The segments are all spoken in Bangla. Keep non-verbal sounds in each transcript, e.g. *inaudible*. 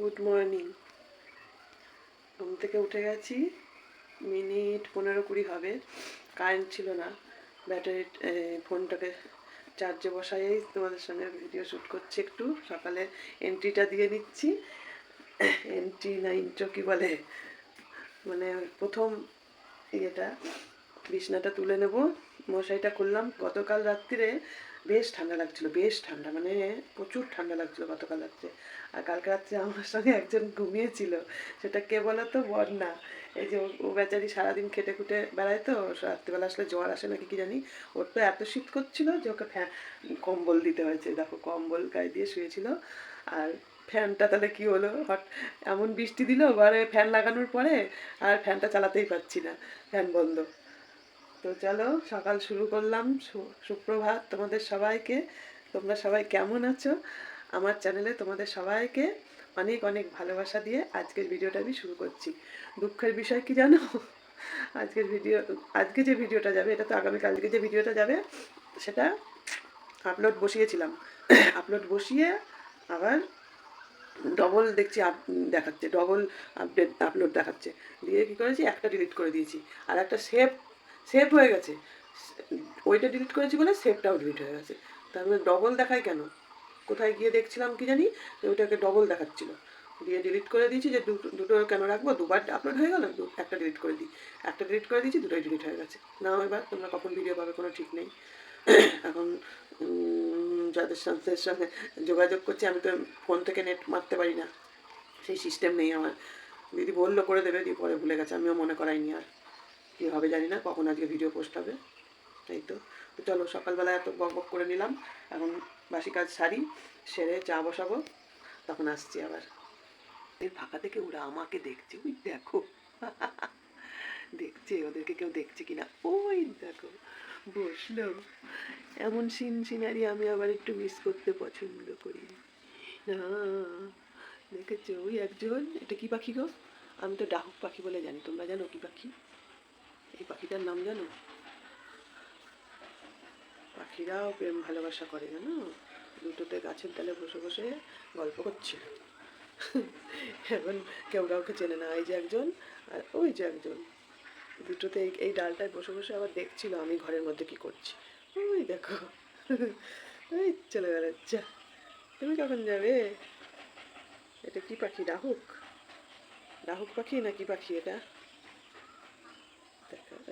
গুড মর্নিং ঘুম থেকে উঠে গেছি। মিনিট পনেরো কুড়ি হবে। কারেন্ট ছিল না। ব্যাটারি ফোনটাকে চার্জে বসাইয়েই তোমাদের সঙ্গে ভিডিও শ্যুট করছি একটু। সকালে এন্ট্রিটা দিয়ে নিচ্ছি। এন্ট্রি না ইন্ট্রো কী বলে? মানে প্রথম ইয়েটা। বিছনাটা তুলে নেব। মশারিটা খুললাম। গতকাল রাত্রিরে বেশ ঠান্ডা লাগছিল, বেশ ঠান্ডা মানে প্রচুর ঠান্ডা লাগছিল গতকাল রাত্রে আর কালকে রাত্রে আমার সঙ্গে একজন ঘুমিয়েছিল, সেটা কে বলো তো বন্যা। এই যে ও- বেচারি সারাদিন খেটে খুটে বেড়ায় তো, রাত্রিবেলা আসলে জ্বর আসে নাকি কি জানি? ওর তো এত শীত করছিল যে ওকে ফ্যান, কম্বল দিতে হয়েছে। দেখো, কম্বল গায়ে দিয়ে শুয়েছিল। আর ফ্যানটা তাহলে কি হলো? হট, এমন বৃষ্টি দিল এবারে ফ্যান লাগানোর পরে আর ফ্যানটা চালাতেই পারছি না। ফ্যান বন্ধ। তো চলো, সকাল শুরু করলাম। সুপ্রভাত তোমাদের সবাইকে। তোমরা সবাই কেমন আছো? আমার চ্যানেলে তোমাদের সবাইকে অনেক অনেক ভালোবাসা দিয়ে আজকের ভিডিওটা আমি শুরু করছি। দুঃখের বিষয় কি জানো? আজকের ভিডিও, আজকে যে ভিডিওটা যাবে, এটা তো আগামীকালকে যে ভিডিওটা যাবে, সেটা আপলোড বসিয়েছিলাম। আপলোড বসিয়ে আবার ডবল দেখছি, আপ- দেখাচ্ছে ডবল আপডেট আপলোড দেখাচ্ছে। দিয়ে কী করেছি? একটা ডিলিট করে দিয়েছি। আর একটা সেভ সেভ হয়ে গেছে। ওইটা ডিলিট করেছি বলে সেভটাও ডিলিট হয়ে গেছে। তারপরে ডবল দেখায় কেন? কোথায় গিয়ে দেখছিলাম কি জানি? ওইটাকে ডবল দেখাচ্ছিল। দিয়ে ডিলিট করে দিয়েছি যে দুটো কেন রাখব, দুবার আপলোড হয়ে গেল একটা ডিলিট করে দিই। একটা ডিলিট করে দিয়েছি, দুটোই ডিলিট হয়ে গেছে। নাও এবার, তোমরা কখন ভিডিও পাবে কোনো ঠিক নেই। *coughs* এখন যাদের সাথে সঙ্গে যোগাযোগ করছি, আমি তো ফোন থেকে নেট মারতে পারি না। সেই সিস্টেম নেই আমার। দিদি বলল করে দেবে, দিয়ে পরে ভুলে গেছে, আমিও মনে করাইনি আর। কী হবে জানি না, কখন আজকে ভিডিও পোস্ট হবে এই তো। চলো, সকালবেলা এত বক বক করে নিলাম। এখন বাসি কাজ সারি, সেরে চা বসাবো, তখন আসছি আবার। এর ফাঁকা থেকে ওরা আমাকে দেখছে, ওই দেখো। *laughs* দেখছে, ওদেরকে কেউ দেখছে কিনা? ওই দেখো, বসলাম। এমন সিন সিনারি আমি আবার একটু মিস করতে পছন্দ করি। না, দেখেছ? ওই একজন, এটা কি পাখি গো? আমি তো ডাহুক পাখি বলে জানি, তোমরা জানো কি পাখি? এই পাখিটার নাম জানো? পাখিরাও প্রেম ভালোবাসা করে, জানো? দুটোতে গাছের ডালে বসে বসে গল্প করছিল। এখন কেউ কাউকে চেনে না, এই যে একজন আর ওই যে একজন। দুটোতে এই ডালটায় বসে বসে আবার দেখছিল আমি ঘরের মধ্যে কি করছি। ওই দেখো, এই চলে গেল, যা। তুমি কখন যাবে? এটা কি পাখি? ডাহুক ডাহুক পাখি না কি পাখি এটা?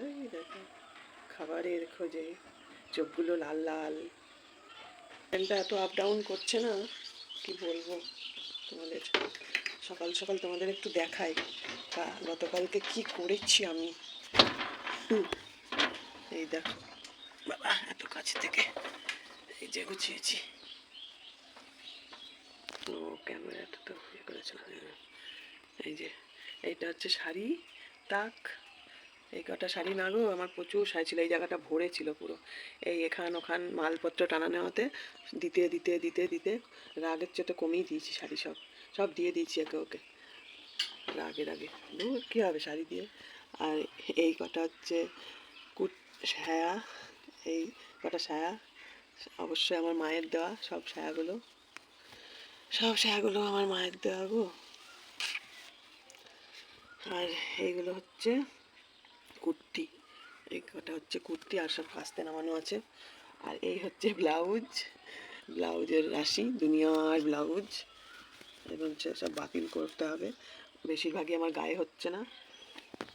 এই দেখো, খাবারের খোঁজে চোখগুলো লাল লাল। ট্রেনটা এত আপ ডাউন করছে না, কি বলব? তোমাদের সকাল সকাল তোমাদের একটু দেখাই, তা গতকালকে কি করেছি আমি? এই দেখো, বাবা, এত কাছে থেকে এই যে গুছিয়েছি। ও, ক্যামেরাটা তো ইয়ে করেছিল হ্যাঁ। এই যে, এইটা হচ্ছে শাড়ি, তাক এই কটা শাড়ি না গো আমার প্রচুর শাড়ি ছিল, এই জায়গাটা ভরে ছিল পুরো। এই এখান ওখান মালপত্র টানা নেওয়াতে দিতে দিতে দিতে দিতে রাগের চেয়ে তো কমিয়ে দিয়েছি শাড়ি সব। সব দিয়ে দিয়েছি একে ওকে। রাগে রাগে। দূর কী হবে শাড়ি দিয়ে? আর এই কটা হচ্ছে কুট, সায়া। এই কটা সায়া, অবশ্যই আমার মায়ের দেওয়া সব সায়াগুলো। সব সায়াগুলো আমার মায়ের দেওয়া গো। আর এইগুলো হচ্ছে কুর্তি। এই হচ্ছে কুর্তি আর সব কাস্তে নামানো আছে। আর এই হচ্ছে ব্লাউজ। ব্লাউজের রাশি, দুনিয়ার ব্লাউজ। এবং সব বাতিল করতে হবে। বেশিরভাগই আমার গায়ে হচ্ছে না।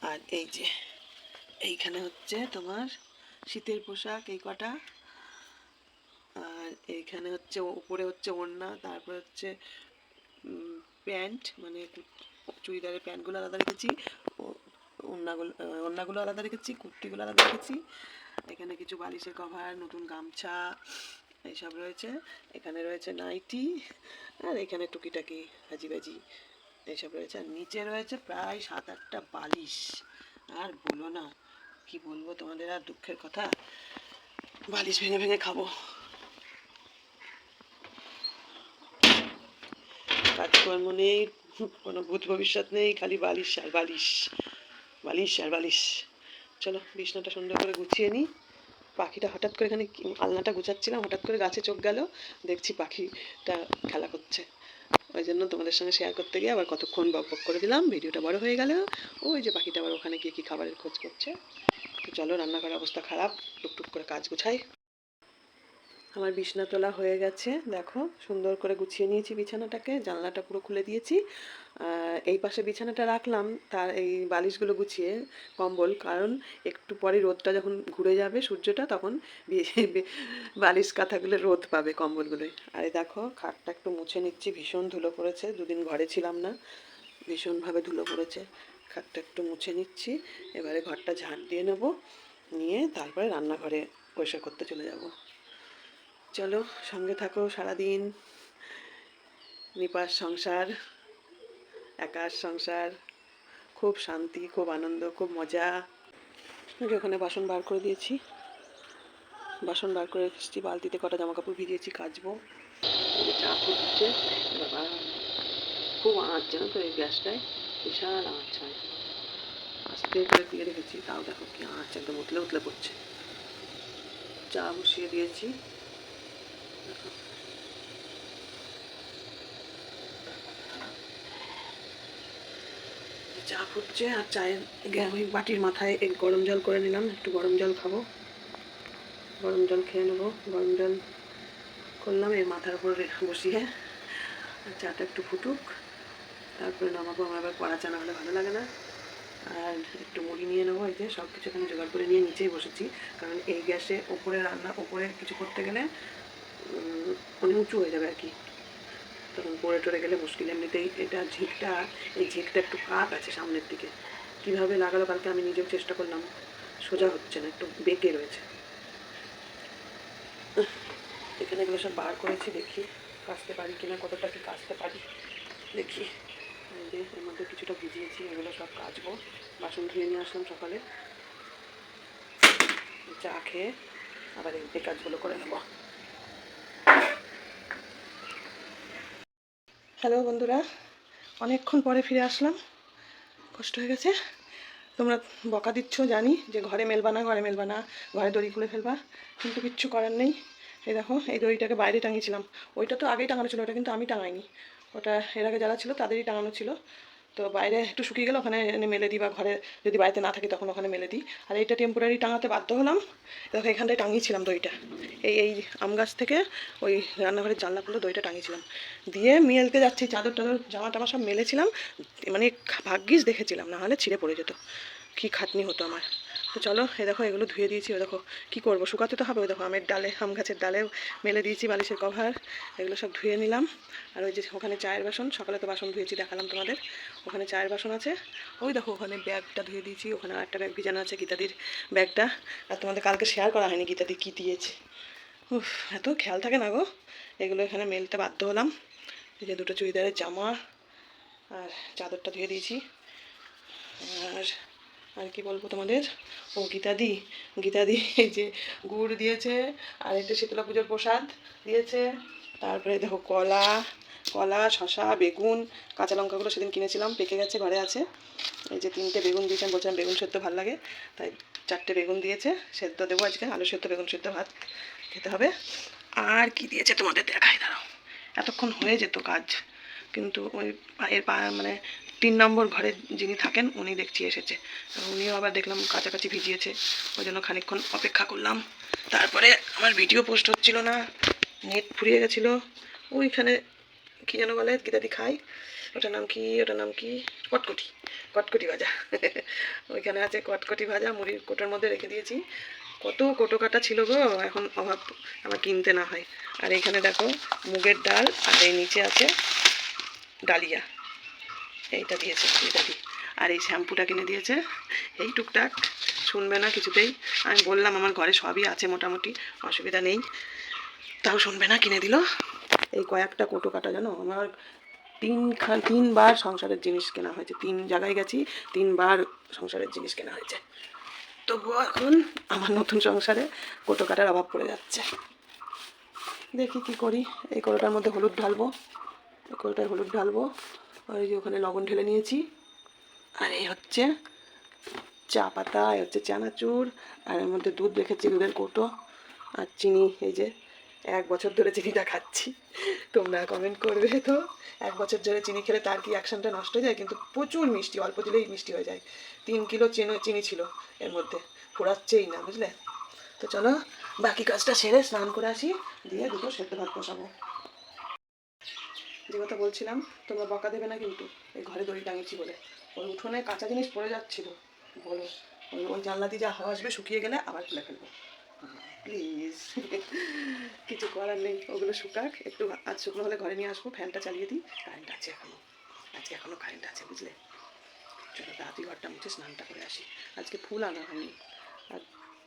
আর এই যে, এইখানে হচ্ছে তোমার শীতের পোশাক এই কটা। আর এইখানে হচ্ছে উপরে হচ্ছে ওড়না, তারপর হচ্ছে প্যান্ট মানে চুড়িদারের প্যান্টগুলো আলাদা রেখেছি। ও- ওড়নাগুলো আলাদা রেখেছি, কুর্তিগুলো আলাদা রেখেছি। এখানে কিছু বালিশের কভার নতুন গামছা, এইসব রয়েছে। এখানে রয়েছে নাইটি, আর এখানে টুকিটাকি হাজি বাজি এইসব রয়েছে। আর নিচে রয়েছে প্রায় সাত আটটা বালিশ। আর বলো না, কি বলব তোমাদের, আর দুঃখের কথা? বালিশ ভেঙে ভেঙে খাব। কাজকর্ম নেই, কোনো ভূত ভবিষ্যৎ নেই, খালি বালিশ আর বালিশ। বালিশ, আর বালিশ। চলো, বিছনাটা সুন্দর করে গুছিয়ে নিই। পাখিটা হঠাৎ করে এখানে আলনাটা গুছাচ্ছিলাম, হঠাৎ করে গাছে চোখ গেল। দেখছি পাখিটা খেলা করছে। ওই জন্য তোমাদের সঙ্গে শেয়ার করতে গিয়ে আবার কতক্ষণ বক করে দিলাম। ভিডিওটা বড় হয়ে গেল। ওই যে পাখিটা আবার ওখানে গিয়ে কী খাবারের খোঁজ করছে। তো চলো, রান্নাঘরের অবস্থা খারাপ। টুকটুক করে কাজ গুছাই। আমার বিছনা তোলা হয়ে গেছে। দেখো, সুন্দর করে গুছিয়ে নিয়েছি বিছানাটাকে, জানলাটা পুরো খুলে দিয়েছি। এই পাশে বিছানাটা রাখলাম, তার এই বালিশগুলো গুছিয়ে কম্বল, কারণ একটু পরে রোদটা যখন ঘুরে যাবে সূর্যটা, তখন বালিশ কাঁথাগুলো রোদ পাবে কম্বলগুলোয় আর দেখো, খাটটা একটু মুছে নিচ্ছি, ভীষণ ধুলো পড়েছে, দুদিন ঘরে ছিলাম না, ভীষণভাবে ধুলো পড়েছে। খাটটা একটু মুছে নিচ্ছি, এবারে ঘরটা ঝাঁট দিয়ে নেব, নিয়ে তারপরে রান্নাঘরে পরিষ্কার করতে চলে যাব। চলো, সঙ্গে থাকো সারাদিন। নিপাস সংসার একার সংসার, খুব শান্তি, খুব আনন্দ, খুব মজা। ওখানে বাসন বার করে দিয়েছি। বাসন বার করে এসেছি, বালতিতে কটা জামা কাপড় ভিজিয়েছি, কাচবো। চা ফুটছে খুব আঁচ, জানো তো এই গ্যাসটায়? বিশাল আঁচ হয়। আস্তে করে দিয়ে রেখেছি, তাও দেখো কি আঁচ, একদম উতলে উতলে পড়ছে। চা বসিয়ে দিয়েছি। চা ফুটছে আর চায়ের ওই বাটির মাথায় এই গরম জল করে নিলাম। একটু গরম জল খাব। গরম জল খেয়ে নেব। গরম জল করলাম, এই মাথার উপর বসিয়ে। আর চাটা একটু ফুটুক। তারপরে নামাবো আমার আবার কড়া চা না হলে ভালো লাগে না। আর একটু মুড়ি নিয়ে নেব, এই যে সব কিছু এখানে জোগাড় করে নিয়ে নিচেই বসেছি। কারণ এই গ্যাসে ওপরে রান্না, ওপরে কিছু করতে গেলে অনেক উঁচু হয়ে যাবে আর কি। তখন পড়ে টরে গেলে মুশকিল। এমনিতেই এটা ঝিকটা এই ঝিকটা একটু কাত আছে সামনের দিকে। কীভাবে লাগালো কালকে আমি নিজেও চেষ্টা করলাম। সোজা হচ্ছে না, একটু বেঁকে রয়েছে। এখানে এগুলো সব বার করেছি, দেখি কাচতে পারি কিনা, কতটা কি কাচতে পারি। দেখি। যে এর মধ্যে কিছুটা ভিজিয়েছি, এগুলো সব কাচবো। বাসন ধুয়ে নিয়ে আসলাম সকালে। চা খেয়ে আবার এই কাজগুলো করে নেব। হ্যালো বন্ধুরা, অনেকক্ষণ পরে ফিরে আসলাম। কষ্ট হয়ে গেছে। তোমরা বকা দিচ্ছ, জানি যে ঘরে মেলবা না ঘরে মেলবা না ঘরে দড়ি খুলে ফেলবা, কিন্তু কিচ্ছু করার নেই। এই দেখো, এই দড়িটাকে বাইরে টাঙিয়েছিলাম। ওইটা তো আগেই টাঙানো ছিল, ওটা কিন্তু আমি টাঙাইনি। ওটা এর আগে যারা ছিল, তাদেরই টাঙানো ছিল। তো বাইরে একটু শুকিয়ে গেলে ওখানে এনে মেলে দিই বা ঘরে যদি বাড়িতে না থাকি তখন ওখানে মেলে দিই। আর এইটা টেম্পোরারি টাঙাতে বাধ্য হলাম। দেখো, এখানটায় টাঙিয়েছিলাম দইটা। এই এই আম গাছ থেকে ওই রান্নাঘরের জানলাগুলো দইটা টাঙিয়েছিলাম। দিয়ে মেলতে যাচ্ছি, চাদর টাদর, জামা টামা সব মেলেছিলাম। মানে ভাগ্যিস দেখেছিলাম, না হলে ছিঁড়ে পড়ে যেত। কী খাটনি হতো আমার। তো চলো, এ দেখো, এগুলো ধুয়ে দিয়েছি, ও দেখো, কী করব? শুকাতে তো হবে ওই দেখো, আমের ডালে, আম গাছের ডালে মেলে দিয়েছি বালিশের কভার, এগুলো সব ধুয়ে নিলাম। আর ওই যে ওখানে চায়ের বাসন, সকালে তো বাসন ধুয়েছি, দেখালাম তোমাদের। ওখানে চায়ের বাসন আছে। ওই দেখো, ওখানে ব্যাগটা ধুয়ে দিয়েছি, ওখানে আরেকটা ব্যাগ ভিজানো আছে গীতাদির ব্যাগটা। আর তোমাদের কালকে শেয়ার করা হয়নি, গীতাদি কী দিয়েছে। উফ, এত খেয়াল থাকে না গো। এগুলো এখানে মেলতে বাধ্য হলাম। এই যে দুটো চুড়িদারের জামা আর চাদরটা ধুয়ে দিয়েছি। আর আর কি বলব তোমাদের? ও গীতাদি গীতাদি *laughs* এই যে গুড় দিয়েছে, আর একটা শীতলা পুজোর প্রসাদ দিয়েছে। তারপরে দেখো কলা কলা শশা বেগুন, কাঁচা লঙ্কাগুলো সেদিন কিনেছিলাম, পেকে গেছে, ঘরে আছে। এই যে তিনটে বেগুন দিয়েছে, আমি বলছিলাম বেগুন সেদ্ধ ভালো লাগে, তাই চারটে বেগুন দিয়েছে, সেদ্ধ দেবো আজকে, আলু সেদ্ধ, বেগুন সেদ্ধ, ভাত খেতে হবে। আর কি দিয়েছে তোমাদের দেখাই, দাঁড়াও। এতক্ষণ হয়ে যেত কাজ, কিন্তু ওই এর পা- মানে তিন নম্বর ঘরে যিনি থাকেন, উনি দেখছি এসেছে। উনিও আবার দেখলাম কাছাকাছি ভিজিয়েছে। ওই জন্য খানিকক্ষণ অপেক্ষা করলাম। তারপরে আমার ভিডিও পোস্ট হচ্ছিল না, নেট ফুরিয়ে গেছিল। ওইখানে কী যেন বলে, গীতাদি খাই। ওটার নাম কি, ওটার নাম কি? কটকটি কটকটি ভাজা। *laughs* ওইখানে আছে কটকটি ভাজা, মুড়ির কোটোর মধ্যে রেখে দিয়েছি। কত কোটো কাটা ছিল গো, এখন অভাব আমার কিনতে না হয়। আর এখানে দেখো, মুগের ডাল, আর এই নিচে আছে ডালিয়া। এইটা দিয়েছে এটা দি। আর এই শ্যাম্পুটা কিনে দিয়েছে। এই টুকটাক, শুনবে না কিছুতেই। আমি বললাম, আমার ঘরে সবই আছে মোটামুটি, অসুবিধা নেই। তাও শুনবে না, কিনে দিল। এই কয়েকটা কোটো কাটা, জানো? আমার তিন তিনবার সংসারের জিনিস কেনা হয়েছে। তিন জায়গায় গেছি, তিনবার সংসারের জিনিস কেনা হয়েছে। তবুও এখন আমার নতুন সংসারে কোটো কাটার অভাব পড়ে যাচ্ছে। দেখি কি করি। এই কোটোটার মধ্যে হলুদ ঢালবো। কোটোটায় হলুদ ঢালবো। ওই যে ওখানে লবণ ঢেলে নিয়েছি। আর এই হচ্ছে চা পাতা, এই হচ্ছে চানাচুর, আর এর মধ্যে দুধ রেখেছি, দুধের কৌটো আর চিনি। এই যে এক বছর ধরে চিনিটা খাচ্ছি। তোমরা কমেন্ট করবে তো। এক বছর ধরে চিনি খেলে তার কি অ্যাকশনটা নষ্ট হয়ে যায়? কিন্তু প্রচুর মিষ্টি, অল্প দিলেই মিষ্টি হয়ে যায়। তিন কিলো চিনি চিনি ছিল এর মধ্যে। ফোরাচ্ছেই না, বুঝলে? তো চলো বাকি কাজটা সেরে স্নান করে আসি, দিয়ে দুটো সেদ্ধ ভাত বসাবো। যে কথা বলছিলাম, তোমরা বকা দেবে না কিন্তু। এই ঘরে দড়ি টাঙিয়েছি বলে। ওই উঠোনে কাঁচা জিনিস পড়ে যাচ্ছিল। বলো, ওই ওই জানলা দিয়ে যা হাওয়া আসবে শুকিয়ে গেলে আবার খুলে ফেলব। প্লিজ কিছু করার নেই, ওগুলো শুকাক। একটু আজ শুকনো হলে ঘরে নিয়ে আসব, ফ্যানটা চালিয়ে দিই। কারেন্ট আছে এখনও। আজকে এখনও কারেন্ট আছে, বুঝলে? চলো তাড়াতাড়ি ঘরটা মুছে, স্নানটা করে আসি। আজকে ফুল আনা হয়নি। আর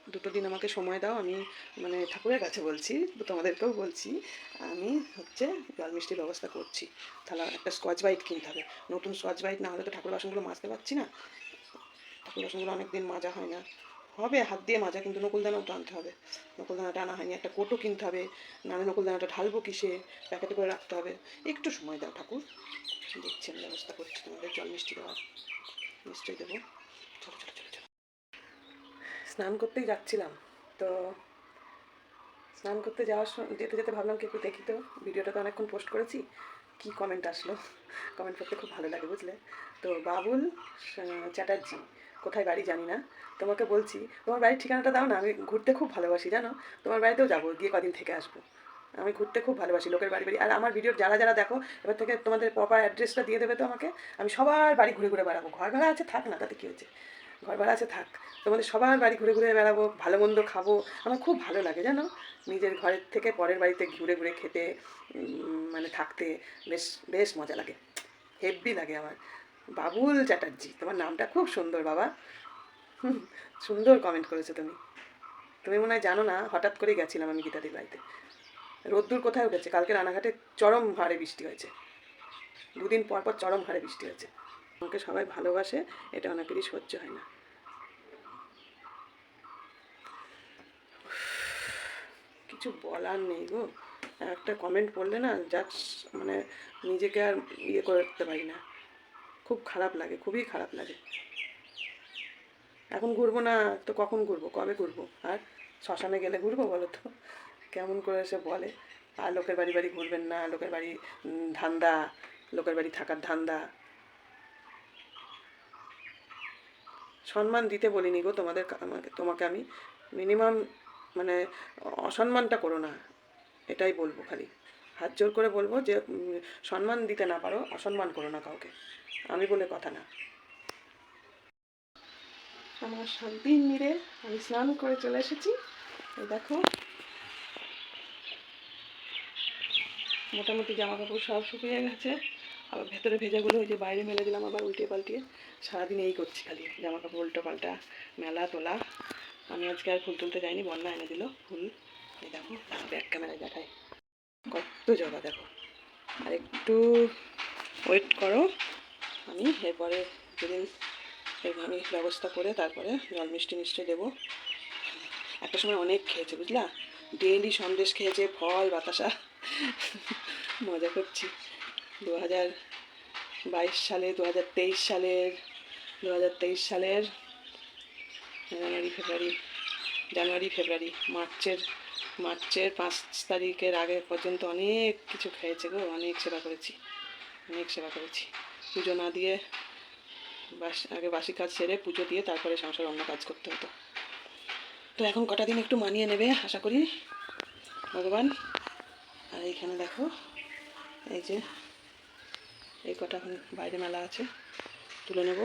দুটো দিন আমাকে সময় দাও, আমি মানে ঠাকুরের কাছে বলছি, তোমাদেরকেও বলছি, আমি হচ্ছে জল মিষ্টির ব্যবস্থা করছি। তাহলে একটা স্কচ বাইট কিনতে হবে। নতুন স্কচ বাইট না হলে তো ঠাকুর বাসনগুলো মাজতে পারছি না। ঠাকুর বাসনগুলো অনেক দিন মাজা হয় না। হবে, হাত দিয়ে মাজা, কিন্তু নকুলদানাও তো আনতে হবে। নকুলদানাটা আনা হয়নি, একটা কোটো কিনতে হবে। নাহলে নকুলদানাটা ঢালবো কিসে? প্যাকেটে করে রাখতে হবে। একটু সময় দাও ঠাকুর। দেখছি আমি ব্যবস্থা করছি তোমাদের জল মিষ্টি দেওয়ার। নিশ্চয়ই দেবো। চলো চলো চলো। স্নান করতেই যাচ্ছিলাম। তো স্নান করতে যাওয়ার যেতে যেতে ভাবলাম কি একটু দেখি তো ভিডিওটা তো অনেকক্ষণ পোস্ট করেছি, কি কমেন্ট আসলো? কমেন্ট করতে খুব ভালো লাগে, বুঝলে? তো বাবুল চ্যাটার্জি, কোথায় বাড়ি জানি না, তোমাকে বলছি, তোমার বাড়ির ঠিকানাটা দাও না, আমি ঘুরতে খুব ভালোবাসি, জানো? তোমার বাড়িতেও যাব, গিয়ে কদিন থেকে আসব। আমি ঘুরতে খুব ভালোবাসি, লোকের বাড়ি বাড়ি। আর আমার ভিডিও যারা যারা দেখো, এবার থেকে তোমাদের প্রপার অ্যাড্রেসটা দিয়ে দেবে তো আমাকে, আমি সবার বাড়ি ঘুরে ঘুরে বেড়াবো। ঘর ভাড়া আছে, থাক না, তাতে কী হয়েছে ঘর ভাড়া আছে, থাক। তোমাদের সবার বাড়ি ঘুরে ঘুরে বেড়াবো, ভালো মন্দ খাব। আমার খুব ভালো লাগে, জানো? নিজের ঘরের থেকে পরের বাড়িতে ঘুরে ঘুরে খেতে মানে থাকতে বেশ বেশ মজা লাগে। হেভি লাগে আমার। বাবুল চ্যাটার্জি, তোমার নামটা খুব সুন্দর বাবা। সুন্দর কমেন্ট করেছ তুমি। তুমি মনে হয় জানো না, হঠাৎ করেই গেছিলাম আমি গীতাদির বাড়িতে। রোদ্দুর কোথায় উঠেছে? কালকে রানাঘাটে চরম ভারে বৃষ্টি হয়েছে। দুদিন পর পর চরম ভারে বৃষ্টি হয়েছে। আমাকে সবাই ভালোবাসে, এটা অনেকেরই সহ্য হয় না। কিছু বলার নেই গো। একটা কমেন্ট পড়লে না যা মানে নিজেকে আর ইয়ে করতে পারি না। খুব খারাপ লাগে, খুবই খারাপ লাগে। এখন ঘুরবো না, তো কখন ঘুরবো, কবে ঘুরবো? আর শ্মশানে গেলে ঘুরবো বলো তো? কেমন করে সে বলে? আর লোকের বাড়ি বাড়ি ঘুরবেন না, লোকের বাড়ি ধান্দা, লোকের বাড়ি থাকার ধান্দা। সম্মান দিতে বলিনি গো, তোমাদের আমাকে, তোমাকে আমি মিনিমাম মানে অসম্মানটা করো না, এটাই বলব খালি। হাত জোর করে বলব যে সম্মান দিতে না পারো, অসম্মান করো না কাউকে। আমি বলে কথা না। আমার দিন মিলে আমি স্নান করে চলে এসেছি। দেখো। মোটামুটি জামা কাপড় সব শুকিয়ে গেছে। আবার ভেতরে ভেজাগুলো ওই যে বাইরে মেলে দিলাম আবার উল্টে পাল্টিয়ে সারাদিন এই করছি খালি জামা কাপড় উল্টো পাল্টা, মেলা তোলা। আমি আজকে আর ফুল তুলতে যাইনি, বন্যা এনে দিল ফুল। দেখো ব্যাক ক্যামেরায় দেখায়। কত জবা দেখো। আর একটু ওয়েট করো, আমি এরপরে যেদিন আমি ব্যবস্থা করে তারপরে জল মিষ্টি মিষ্টি দেবো। একটা সময় অনেক খেয়েছে, বুঝলা? ডেলি সন্দেশ খেয়েছে, ফল, বাতাসা। মজা করছি। দু হাজার বাইশ সালে দু হাজার তেইশ সালের দু হাজার তেইশ সালের, জানুয়ারি, ফেব্রুয়ারি জানুয়ারি, ফেব্রুয়ারি, মার্চের মার্চের পাঁচ তারিখের আগে পর্যন্ত অনেক কিছু খেয়েছে গো, অনেক সেবা করেছি, অনেক সেবা করেছি। পুজো না দিয়ে বাস, আগে বাসি কাজ সেরে পুজো দিয়ে তারপরে সংসার অন্য কাজ করতে হতো। তো এখন কটা দিন একটু মানিয়ে নেবে, আশা করি। ভগবান, আর এইখানে দেখো, এই যে এই কটা এখন বাইরে মেলা আছে, তুলে নেব।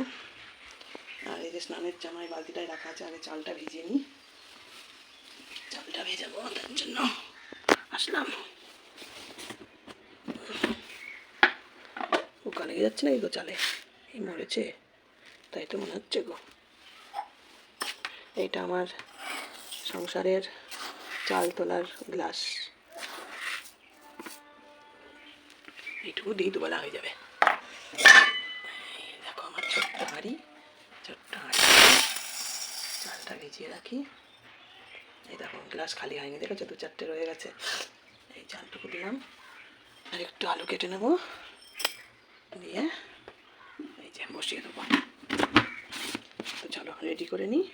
আর এই যে স্নানের জামাই বালতিটায় রাখা আছে, আগে চালটা ভিজিয়ে নিই। চালটা ভেজাবো তার জন্য। আসলাম। পোকা লেগে যাচ্ছে না এই গো চালে? এই মরেছে। তাই তো মনে হচ্ছে গো। এইটা আমার সংসারের চাল তোলার গ্লাস। এইটুকু দিয়ে দুবেলা হয়ে যাবে এই দেখো আমার ছোট্ট হাঁড়ি ছোট্ট চালটা ভিজিয়ে রাখি। এই দেখো, গ্লাস খালি হয়নি, দেখেছ? দু চারটে রয়ে গেছে। এই চালটুকু দিলাম। আর একটু আলু কেটে নেব। দিয়ে এই যে বসিয়ে দেবো। তো চলো রেডি করে নিই।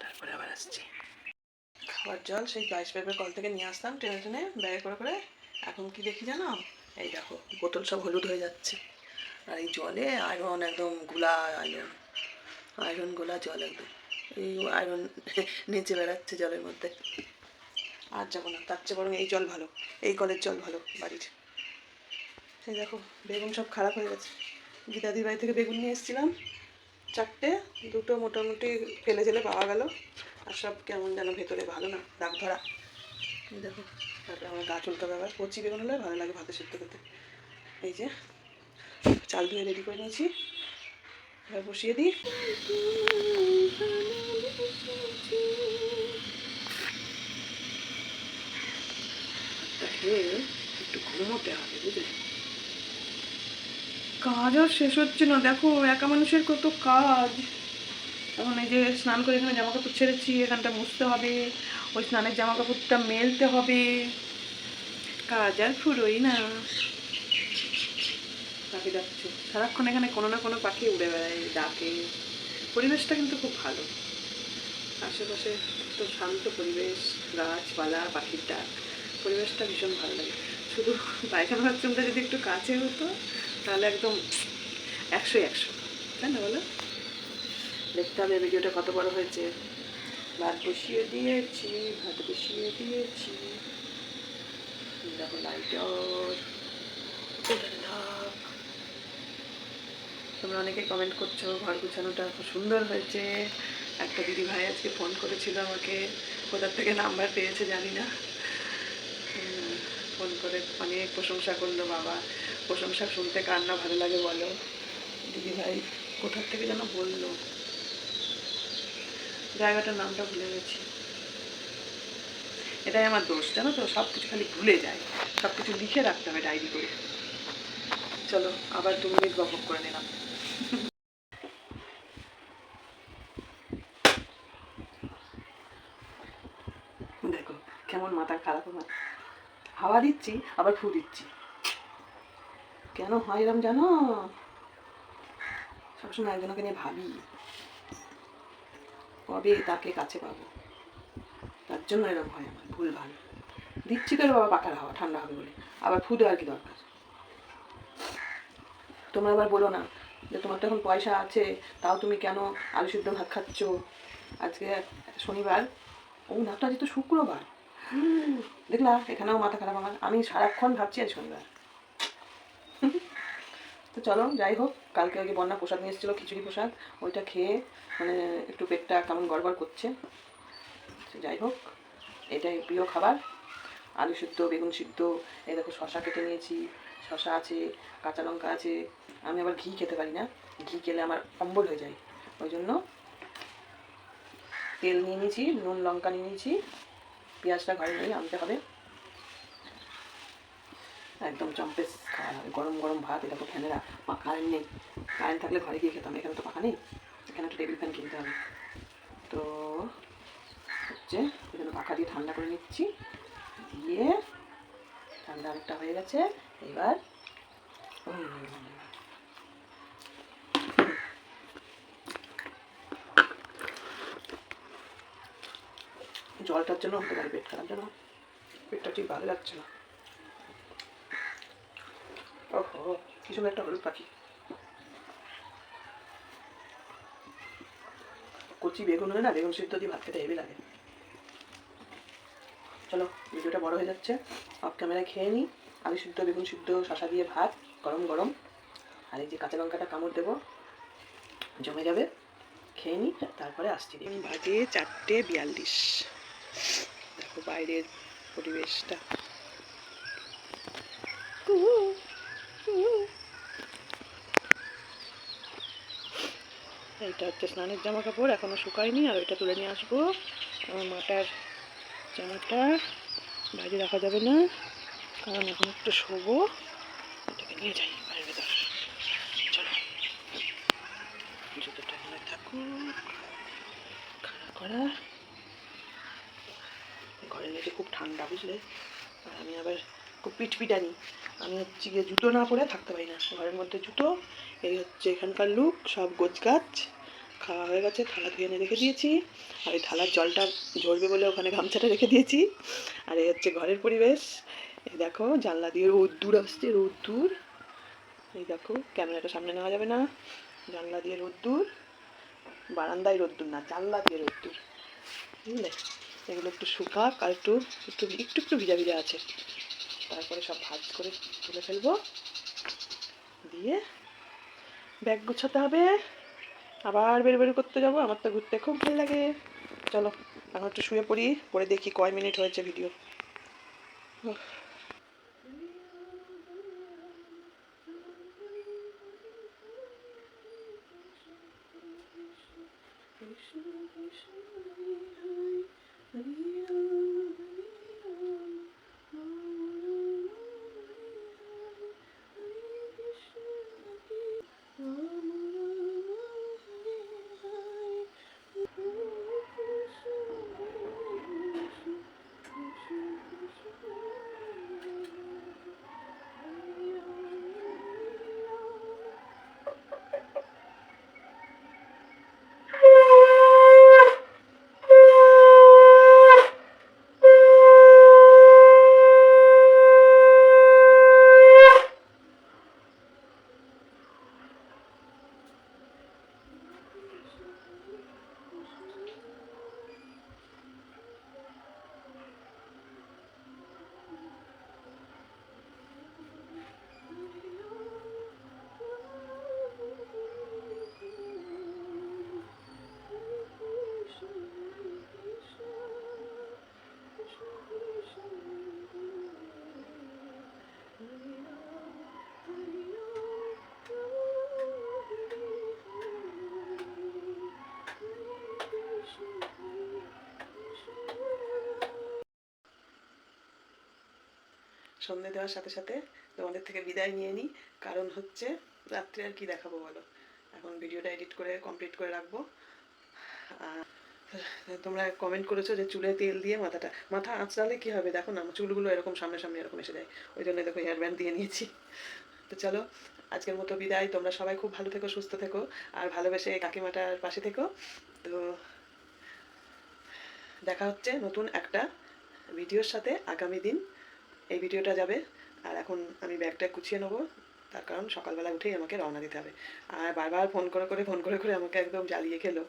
তারপরে আবার আসছি। খাবার জল, সেই বাইশ পাইপের কল থেকে নিয়ে আসতাম টেনে টেনে ব্যাগে করে করে। এখন কি দেখি জানো? এই দেখো, বোতল সব হলুদ হয়ে যাচ্ছে। আর এই জলে আয়রন একদম গোলা আয়রন আয়রন গোলা জল একদম। এই আয়রন নিচে বেড়াচ্ছে জলের মধ্যে। আর যাব না, তার চেয়ে বরং এই জল ভালো, এই কলের জল ভালো বাড়ির। সেই দেখো, বেগুন সব খারাপ হয়ে গেছে। গীতাদির বাড়ি থেকে বেগুন নিয়ে এসেছিলাম। চারটে, দুটো মোটামুটি ফেলে ফেলে পাওয়া গেল। আর সব কেমন যেন ভেতরে ভালো না, দাগ ধরা। দেখো, তারপরে আমার গা চুলকা ব্যাপার কচি বেগুন হলে ভালো লাগে ভাতে সিদ্ধ করতে। এই যে চাল ধুয়ে রেডি করে নিয়েছি। এবার বসিয়ে দিই। একটু ঘুমোতে হবে, বুঝলে? কাজ আর শেষ হচ্ছে না, দেখো একা মানুষের কত কাজ। এখন এই যে স্নান করে এখানে জামা কাপড় ছেড়েছি, এখানটা মুছতে হবে, ওই স্নানের জামা কাপড়টা মেলতে হবে। কাজ আর ফুরোই না। পাখি ডাকছে সারাক্ষণ এখানে কোনো না কোনো পাখি উড়ে বেড়ায়, ডাকে। পরিবেশটা কিন্তু খুব ভালো। আশেপাশে তো শান্ত পরিবেশ, গাছপালা, পাখির ডাক। পরিবেশটা ভীষণ ভালো লাগে। শুধু পায়খানা বাথরুমটা যদি একটু কাছে হতো, তাহলে একদম একশো একশো। তাই না বলো? দেখতে হবে ভিডিওটা কত বড় হয়েছে। ভাত বসিয়ে দিয়েছি, ভাত বসিয়ে দিয়েছি। দেখো লাইটার তোমরা অনেকে কমেন্ট করছ, ঘর গুছানোটা খুব সুন্দর হয়েছে। একটা দিদি ভাই আজকে ফোন করেছিল আমাকে কোথার থেকে নাম্বার পেয়েছে জানি না। ফোন করে অনেক প্রশংসা করল বাবা। প্রশংসা শুনতে কার না ভালো লাগে বলো? দিদি ভাই, কোথার থেকে যেন বলল? জায়গাটার নামটা ভুলে গেছি। এটাই আমার দোষ, জানো তো? সব কিছু খালি ভুলে যায়। সব কিছু লিখে রাখতে হবে ডায়েরি করে। চলো, আবার দু মিনিট বকবক করে নিলাম। দেখো, কেমন মাথা খারাপ আমার। হাওয়া দিচ্ছি, আবার ফু দিচ্ছি। কেন হয় এরম জানো? সবসময় একজনকে নিয়ে ভাবি, কবে তাকে কাছে পাবো? তার জন্য এরকম হয় আমার ভুল ভালো দিচ্ছি তো বাবা পাখার হাওয়া, ঠান্ডা হবে বলে। আবার ফু দেওয়ার কি দরকার? তোমরা আবার বলো না যে তোমার তো এখন পয়সা আছে, তাও তুমি কেন আলু সিদ্ধ ভাত খাচ্ছ? আজকে শনিবার। ও না, তো আজ তো শুক্রবার। দেখলা, এখানেও মাথা খারাপ আমার। আমি সারাক্ষণ ভাবছি আজ শনিবার। তো চলো, যাই হোক, কালকে যে বন্যা প্রসাদ নিয়ে এসেছিল, খিচুড়ি প্রসাদ। ওইটা খেয়ে মানে একটু পেটটা কেমন গড়বড় করছে। যাই হোক, এটাই প্রিয় খাবার। আলু সিদ্ধ, বেগুন সিদ্ধ, এই দেখো শশা কেটে নিয়েছি। শশা আছে, কাঁচা লঙ্কা আছে, আমি আবার ঘি খেতে পারি না। ঘি খেলে আমার অম্বল হয়ে যায়। ওই জন্য তেল নিয়ে নিয়েছি, নুন, লঙ্কা নিয়ে নিয়েছি, পেঁয়াজটা ঘরে নিয়ে আনতে হবে। একদম চম্পেস খাওয়া হবে, গরম গরম ভাত, এটা তো ফ্যানেরা কারেন্ট নেই। কারেন্ট থাকলে ঘরে গিয়ে খেতাম, এখানে তো পাখা নেই। এখানে একটা টেবিল ফ্যান কিনতে হবে। তো হচ্ছে, এখানে পাখা দিয়ে ঠান্ডা করে নিচ্ছি, দিয়ে ঠান্ডা অনেকটা হয়ে গেছে। এবার জলটার জন্য হতে পারে পেট খারাপ, জানো? পেটটা ঠিক ভালো লাগছে না। ওহো কি একটা হলুদ পাখি। কচি বেগুন হলে না, বেগুন সিদ্ধ দিয়ে ভাত খেতে হেভি লাগে। চলো, ভিডিওটা বড় হয়ে যাচ্ছে। অফ ক্যামেরায় খেয়ে নিই। আলু সিদ্ধ, বেগুন সিদ্ধ শশা দিয়ে ভাত, গরম গরম। আর এই যে কাঁচা লঙ্কাটা কামড় দেবো, জমে যাবে, খেয়ে নিই, তারপরে আসছি বাজে চারটে বিয়াল্লিশ। দেখো বাইরের পরিবেশটা। কুহু। হচ্ছে স্নানের জামা কাপড় এখনও শুকায়নি, আর ওইটা তুলে নিয়ে আসব। আমার মাটার জামাটা। বাইরে রাখা যাবে না, কারণ এখন একটু শোবো। এটাকে নিয়ে যাই বাড়ির ভেতর। চলো। জুতোটা এখানে থাকুক, খাড়া করা। ঘরের নিচে খুব ঠান্ডা, বুঝলে? আর আমি আবার খুব পিটপিটানি। আমি হচ্ছে গিয়ে জুতো না পরে থাকতে পারি না। ঘরের মধ্যে জুতো, এই হচ্ছে এখানকার লুক সব গোছ গাছ খাওয়া হয়ে গেছে থালা ধুয়ে এনে রেখে দিয়েছি। আর এই থালার জলটা ঝরবে বলে ওখানে গামছাটা রেখে দিয়েছি। আর এই হচ্ছে ঘরের পরিবেশ। এই দেখো, জানলা দিয়ে রোদ্দুর আসছে, রোদ্দুর। এই দেখো, ক্যামেরাটা সামনে নেওয়া যাবে না। জানলা দিয়ে রোদ্দুর, বারান্দায় রোদ্দুর না, জানলা দিয়ে রোদ্দুর। বুঝলে? এগুলো একটু শুকাক আর একটু একটু একটু একটু ভিজা ভিজা আছে। তারপরে সব ভাজ করে তুলে ফেলব। দিয়ে ব্যাগ গুছাতে হবে। আবার বের বের করতে যাব, আমার তো ঘুরতে খুব ভালো লাগে। চলো, এখন একটু শুয়ে পড়ি পরে দেখি কয় মিনিট হয়েছে ভিডিও সন্ধে দেওয়ার সাথে সাথে তোমাদের থেকে বিদায় নিয়ে নিই। কারণ হচ্ছে রাত্রে আর কি দেখাবো বলো? এখন ভিডিওটা এডিট করে কমপ্লিট করে রাখব। তোমরা কমেন্ট করেছ যে চুলে তেল দিয়ে মাথাটা, মাথা আঁচড়ালে কি হবে? দেখো না, চুলগুলো এরকম সামনে সামনে এরকম এসে যায়। ওই জন্য দেখো হেয়ার ব্যান্ড দিয়ে নিয়েছি। তো চলো, আজকের মতো বিদায়। তোমরা সবাই খুব ভালো থেকো, সুস্থ থেকো, আর ভালোবেসে কাকিমাটার পাশে থেকো। তো দেখা হচ্ছে নতুন একটা ভিডিওর সাথে আগামী দিন। এই ভিডিওটা যাবে। আর এখন আমি ব্যাগটা গুছিয়ে নেব। তার কারণ সকালবেলা উঠেই আমাকে রওনা দিতে হবে। আর বারবার ফোন করে করে, ফোন করে করে আমাকে একদম জ্বালিয়ে খেলো।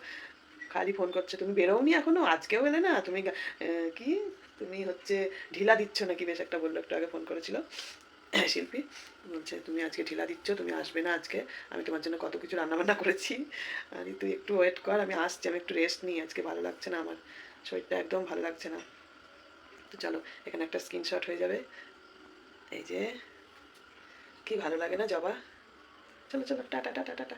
খালি ফোন করছে, তুমি বেরোওনি এখনও? আজকেও এলে না? তুমি কি? তুমি হচ্ছে ঢিলা দিচ্ছ নাকি? বেশ একটা বলল, একটু আগে ফোন করেছিল। *clears throat* শিল্পী। বলছে, তুমি আজকে ঢিলা দিচ্ছ, তুমি আসবে না আজকে। আমি তোমার জন্য কত কিছু রান্নাবান্না করেছি। আর, তুই একটু ওয়েট কর, আমি আসছি, আমি একটু রেস্ট নিই। আজকে ভালো লাগছে না আমার। শরীরটা একদম ভালো লাগছে না। তো চলো, এখানে একটা স্ক্রিনশট হয়ে যাবে। এই যে, কি ভালো লাগে না জবা? চলো চলো, টাটা টাটা টাটা।